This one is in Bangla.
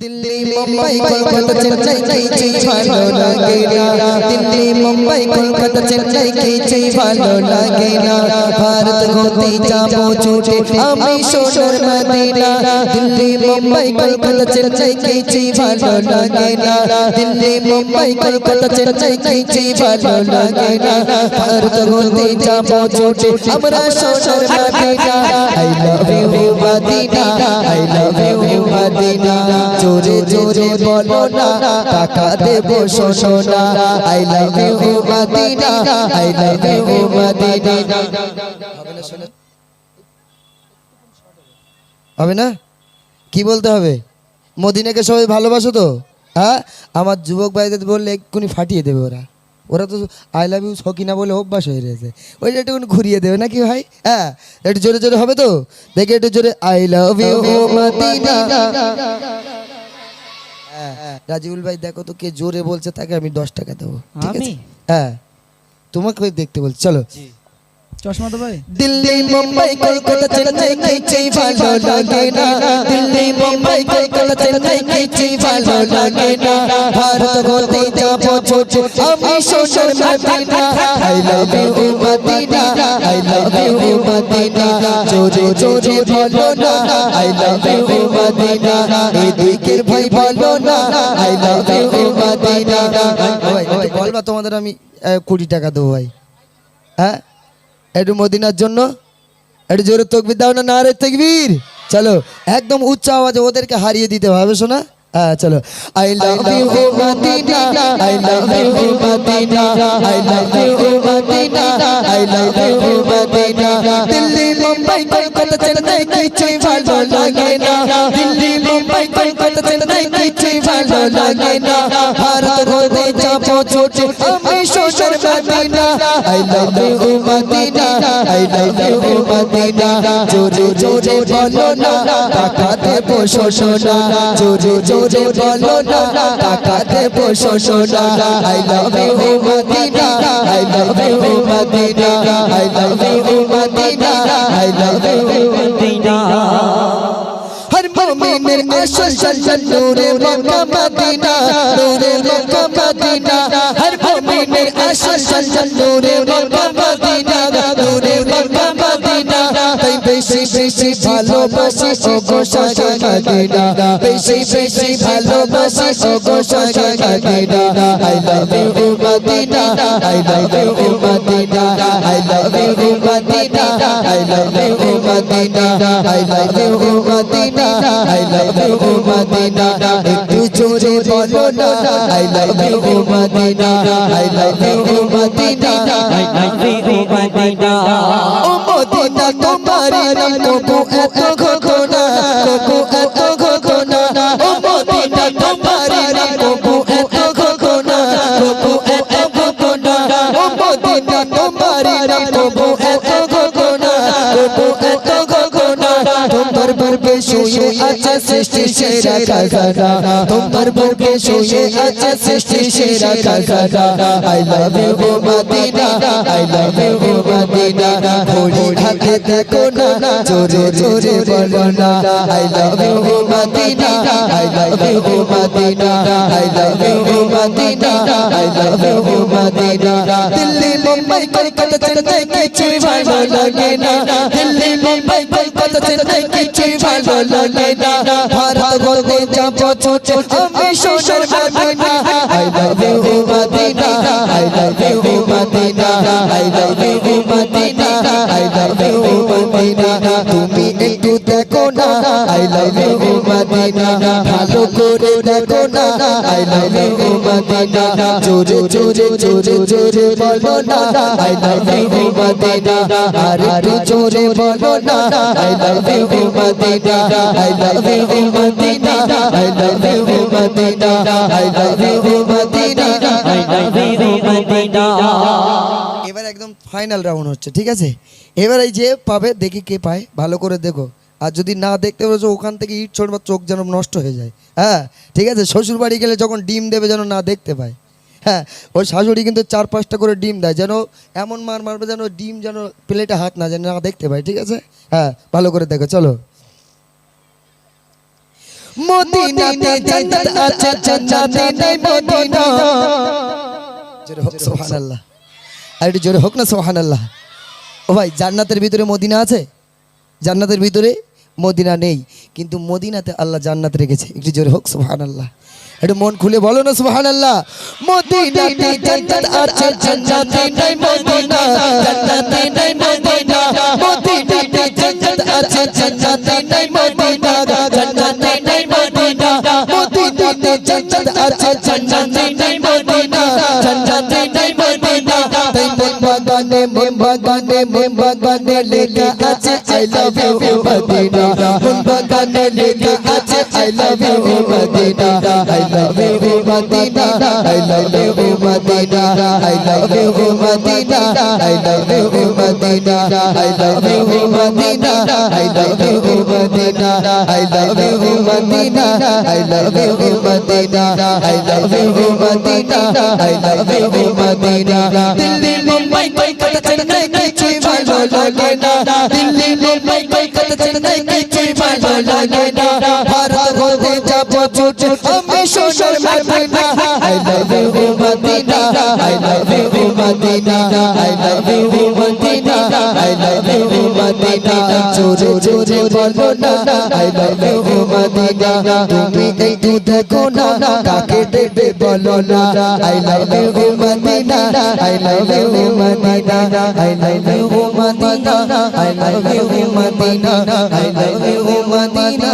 দিল্লি, মুম্বাই, কলকাতা, চেন্নাই কিছুই ভালো লাগে না। দিল্লি, মুম্বাই, কলকাতা, চেন্নাই কিছুই ভালো লাগে না। ভারত হতে যাব ছুটে, আমি সোনার মদিনা। দিল্লি, মুম্বাই, কলকাতা, চেন্নাই কিছুই ভালো লাগে না। দিল্লি, মুম্বাই, কলকাতা, চেন্নাই কিছুই ভালো লাগে না। ভারত হতে যাব ছুটে, আমরা সোনার Madina. I love you Madina. জোরে বলো না টাকা দেব শোনা I love you Madina I love you Madina হবে না কি বলতে হবে? মদিনাকে সবাই ভালোবাসো তো? হ্যাঁ? আমার যুবক ভাইদের বললে এক্ষুনি ফাটিয়ে দেবে ওরা। ওরা তো আই লাভ ইউ সকিনা বলে অভ্যাস হয়ে রয়েছে। ওইটা একটু ঘুরিয়ে দেবে নাকি ভাই? হ্যাঁ? একটু জোরে জোরে হবে তো? দেখে একটু জোরে আই লাভ ইউ মদিনা হ্যাঁ, রাজিবুল ভাই দেখো তো কে জোরে বলছে তাকে আমি দশ টাকা দেবো। ঠিক আছে? হ্যাঁ। তোমাকে দেখতে বলছি চলো। চশমা তো ভাই। দিল্লি মুম্বাই কলকাতা চেন্নাই কিছুই ভালো লাগে না। দিল্লি মুম্বাই কলকাতা চেন্নাই কিছুই ভালো লাগে না। ভারত হতে যাব ছোটে আমি সোনার Madina. I love you Madina. I love you Madina. জোরে জোরে বলো না। I love you Madina. এদিকের ভাই বলো না আই লাভ ইউ মদিনা বলবা তোমাদের আমি কুড়ি টাকা দেবো ভাই। হ্যাঁ? একটু মদিনার জন্য একটু জোরে তকবির দাও না না রে তকবির। চলো একদম উচ্চ আওয়াজে ওদেরকে হারিয়ে দিতে হবে শোনা? হ্যাঁ চলো। I love you Madina I love you Madina I love you Madina I love you Madina Delhi Mumbai Kolkata Chennai কিছুই ভালো লাগে না চেন্নাই কিছুই ভালো লাগে না। ভারত হতে যাব, ছোটে আমি সোনার Madina I love you Madina I love you Madina জোরে জোরে বলো না, টাকা দেব শোষণা। জোরে জোরে বলো না, টাকা দেব শোষণা। I love you Medina I love you Medina I love you Medina I love you Nure Mecca Medina নূরে মক্কা মদিনা হর আসল সল্লাল নূরে মক্কা মদিনা নূরে মক্কা মদিনা তাই বেশি বেশি ভালোবাসি ও গো সাগা মদিনা বেশি বেশি ভালোবাসি ও গো Saga Madina I love you Madina I love you Madina Madina, একটু জোরে বলো না, I love you Madina, I love you Madina, I love you Madina. O Medina, তোমার নাম কবু এত পূর্বে শুয়ে আছে সৃষ্টি সেরা খাজানা তোমার পূর্বে শুয়ে আছে সৃষ্টি সেরা খাজানা আই লাভ ইউ গো মদিনা আই লাভ ইউ গো মদিনা ভোরে হাতে দেখো না, জোরে জোরে বলো না। আই লাভ ইউ গো মদিনা আই লাভ ইউ গো মদিনা আই লাভ ইউ গো মদিনা আই লাভ ইউ গো মদিনা দিল্লি, মুম্বাই, কলকাতা, চেন্নাই, কিছুই ভালো লাগে না। দিল্লি কিছুই ভালো লাগে না। ভারত গোতে যাব ছোটে আমি সোনার Madina I love you Madina. I love you Madina. I love you Madina. I love you Madina. তুমি একটু দেখো না। আই লাভ না আই লাভ ইউ মদিনা। জোরে জোরে জোরে জোরে বলো না। I love you Madina. আর একটু জোরে বলো না। I love you Madina. I love you Madina. I love you Madina. I love you Madina. I love you Madina. এবার একদম ফাইনাল রাউন্ড হচ্ছে, ঠিক আছে? এবার এই যে পাবে, দেখি কে পায়। ভালো করে দেখো। আর যদি না দেখতে পারছ ওখান থেকে ইট ছোড়বার চোখ যেন নষ্ট হয়ে যায়। হ্যাঁ ঠিক আছে? শ্বশুর বাড়ি গেলে যখন ডিম দেবে যেন না দেখতে পায়। হ্যাঁ ওর শাশুড়ি কিন্তু চার পাঁচটা করে ডিম দেয় যেন এমন মার মারবে যেন ডিম যেন প্লেটে হাত না যেন না দেখতে পায়, ঠিক আছে? হ্যাঁ ভালো করে দেখো, চলো। জোরে হোক, সুবহানাল্লাহ। আর একটু জোরে হোক না, সুবহানাল্লাহ। ও ভাই, জান্নাতের ভিতরে মদিনা আছে? জান্নাতের ভিতরে মদিনা নেই, কিন্তু মদিনাতে আল্লাহ জান্নাত রেখেছে। একটু জোরে হোক, সুবহানাল্লাহ। একটু মন খুলে বলো না বাগানে, মন বাগানে লেখা আছে I love you love you Madina I love you Madina I love you Madina I love you Madina I love you Madina I love you Madina I love you Madina I love you Madina I love you Madina I love you Madina Delhi Mumbai Kolkata Chennai কিছুই ভালো লাগে না দিল্লি মুম্বাই কলকাতা চেন্নাই কিছুই ভালো লাগে না love you Madina জোরে জোরে বলো না I love you Madina তুমি এই দুধ গোনা কাকে দেবে বলো না I love you Madina I love you Madina I love you Madina I love you Madina I love you Madina